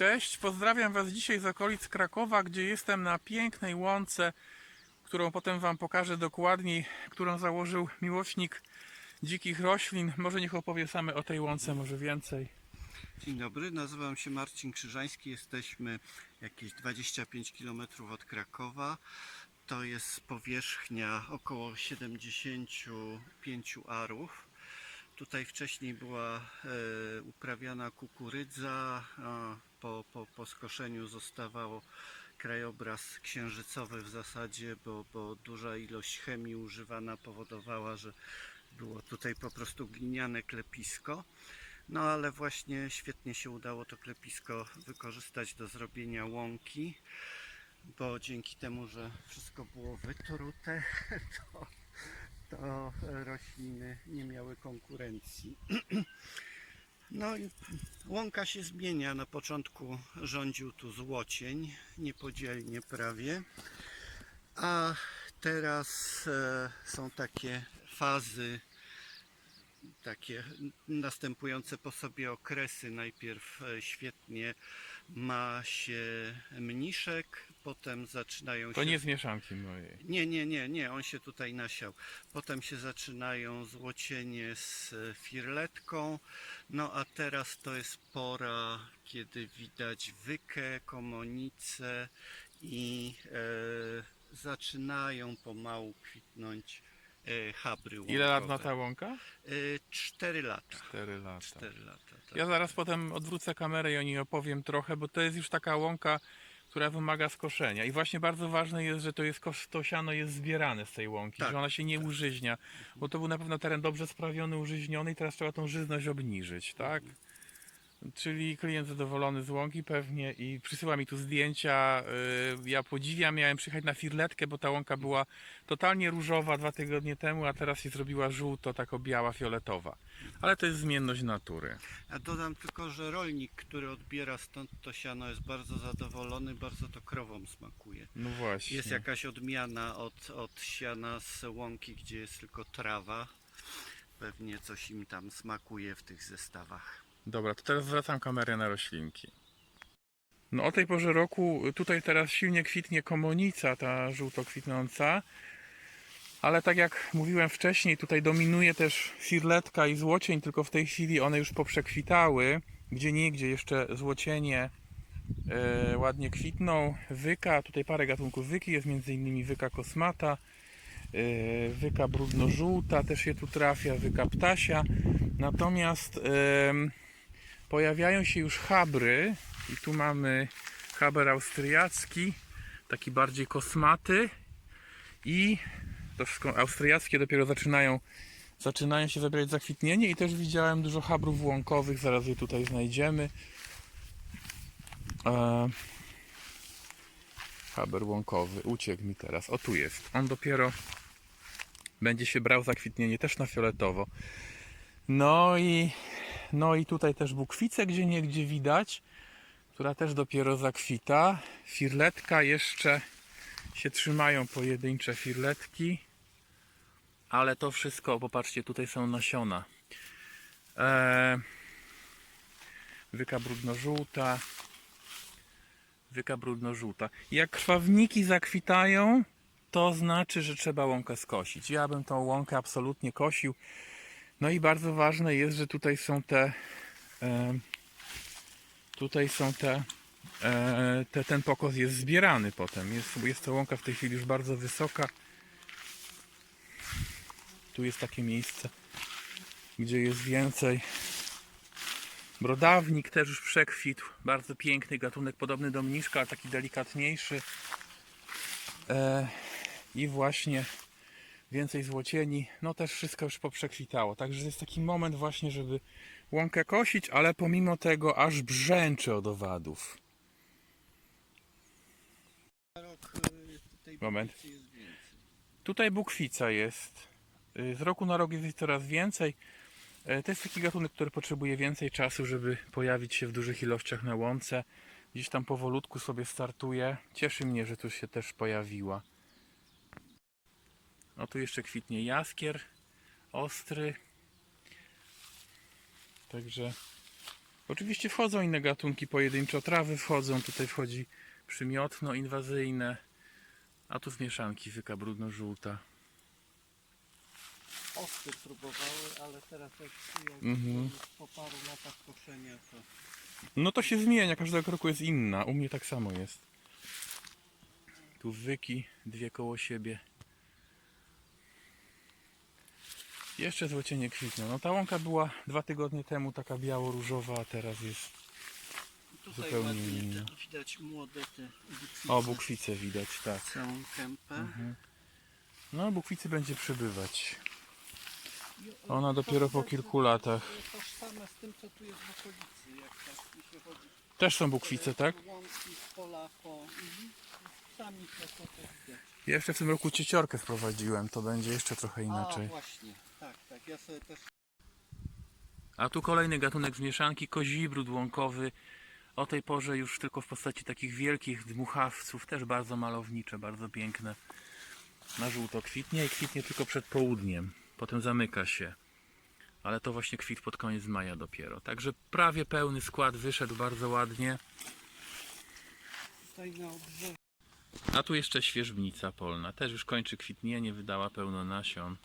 Cześć, pozdrawiam Was dzisiaj z okolic Krakowa, gdzie jestem na pięknej łące, którą potem Wam pokażę dokładniej, którą założył miłośnik dzikich roślin. Może niech opowie same o tej łące, może więcej. Dzień dobry, nazywam się Marcin Krzyżański. Jesteśmy jakieś 25 km od Krakowa. To jest powierzchnia około 75 arów. Tutaj wcześniej była e, uprawiana kukurydza. Po, po, po skoszeniu zostawał krajobraz księżycowy w zasadzie, bo, bo duża ilość chemii używana powodowała, że było tutaj po prostu gliniane klepisko. No ale właśnie świetnie się udało to klepisko wykorzystać do zrobienia łąki, bo dzięki temu, że wszystko było wytrute, to, to rośliny nie miały konkurencji. No i łąka się zmienia. Na początku rządził tu złocień, niepodzielnie prawie, a teraz e, są takie fazy takie następujące po sobie okresy. Najpierw e, świetnie ma się mniszek, potem zaczynają To się... nie z mieszanki mojej. Nie, nie, nie, nie, on się tutaj nasiał. Potem się zaczynają złocienie z firletką. No a teraz to jest pora, kiedy widać wykę, komonicę i e, zaczynają pomału kwitnąć e, Ile lat łąkowe. ta łąka? E, Cztery lata. Cztery lata. Cztery lata. Tak. Ja zaraz potem odwrócę kamerę i o niej opowiem trochę, bo to jest już taka łąka, która wymaga skoszenia. I właśnie bardzo ważne jest, że to, jest, to siano jest zbierane z tej łąki, Tak, że ona się nie użyźnia, bo to był na pewno teren dobrze sprawiony, użyźniony i teraz trzeba tą żyzność obniżyć, tak? Czyli klient zadowolony z łąki pewnie i przysyła mi tu zdjęcia. Yy, Ja podziwiam, miałem przyjechać na firletkę, bo ta łąka była totalnie różowa dwa tygodnie temu, a teraz się zrobiła żółto, tako biała, fioletowa. Ale to jest zmienność natury. A dodam tylko, że rolnik, który odbiera stąd to siano jest bardzo zadowolony, bardzo to krowom smakuje. No właśnie. Jest jakaś odmiana od, od siana z łąki, gdzie jest tylko trawa. Pewnie coś im tam smakuje w tych zestawach. Dobra, to teraz zwracam kamerę na roślinki. No o tej porze roku tutaj teraz silnie kwitnie komonica, ta żółto kwitnąca. Ale tak jak mówiłem wcześniej, tutaj dominuje też firletka i złocień, tylko w tej chwili one już poprzekwitały. Gdzie niegdzie jeszcze złocienie e, ładnie kwitną. Wyka, tutaj parę gatunków wyki, jest innymi wyka kosmata, e, wyka brudno-żółta też się tu trafia, wyka ptasia. Natomiast em, pojawiają się już habry i tu mamy haber austriacki, taki bardziej kosmaty i to wszystko austriackie dopiero zaczynają zaczynają się zabierać zakwitnienie i też widziałem dużo habrów łąkowych, zaraz je tutaj znajdziemy. E, haber łąkowy, uciekł mi teraz, o tu jest, on dopiero będzie się brał zakwitnienie też na fioletowo. No i, no i tutaj też bukwicę gdzie niegdzie widać, która też dopiero zakwita. Firletka jeszcze się trzymają pojedyncze firletki, ale to wszystko, popatrzcie, tutaj są nasiona. Eee, wyka brudno-żółta, wyka brudno-żółta. Jak krwawniki zakwitają, to znaczy, że trzeba łąkę skosić. Ja bym tą łąkę absolutnie kosił. No i bardzo ważne jest, że tutaj są te em, tutaj są te, e, te ten pokos jest zbierany potem. Jest, jest to łąka w tej chwili już bardzo wysoka. Tu jest takie miejsce, gdzie jest więcej. Brodawnik też już przekwitł. Bardzo piękny gatunek, podobny do mniszka, ale taki delikatniejszy. E, I właśnie więcej złocieni, no też wszystko już poprzekwitało. Także jest taki moment właśnie, żeby łąkę kosić, ale pomimo tego aż brzęczy od owadów. Y, Moment. Tutaj bukwica jest. Y, Z roku na rok jest ich coraz więcej. E, To jest taki gatunek, który potrzebuje więcej czasu, żeby pojawić się w dużych ilościach na łące. Gdzieś tam powolutku sobie startuje. Cieszy mnie, że tu się też pojawiła. O tu jeszcze kwitnie jaskier ostry. Także Oczywiście wchodzą inne gatunki, pojedynczo trawy wchodzą, tutaj wchodzi przymiotno inwazyjne, a tu z mieszanki wyka brudno-żółta. Osty próbowały, ale teraz jak Mhm. po paru latach koszenia, to No to się zmienia, każdego roku jest inna. U mnie tak samo jest. Tu wyki, dwie koło siebie. Jeszcze złocienie kwitną. No ta łąka była dwa tygodnie temu taka biało-różowa, a teraz jest... tutaj Zupełnie te, widać młode te bukwice. O, bukwice widać, tak. Całą kępę. Mhm. No, bukwicy będzie przybywać. Ona dopiero po kilku latach. Tożsame z tym, co tu jest w okolicy. Jak tak chodzi. Też są bukwice, tak? Łąki z pola po... Mhm. Sami to, to, to widać. Jeszcze w tym roku cieciorkę wprowadziłem, to będzie jeszcze trochę A, inaczej. właśnie. Sobie też A tu kolejny gatunek z mieszanki, kozibród łąkowy. O tej porze już tylko w postaci takich wielkich dmuchawców, też bardzo malownicze, bardzo piękne. Na żółto kwitnie i kwitnie tylko przed południem. Potem zamyka się. Ale to właśnie kwit pod koniec maja dopiero. Także prawie pełny skład wyszedł bardzo ładnie. A tu jeszcze świeżbnica polna. Też już kończy kwitnienie, wydała pełno nasion.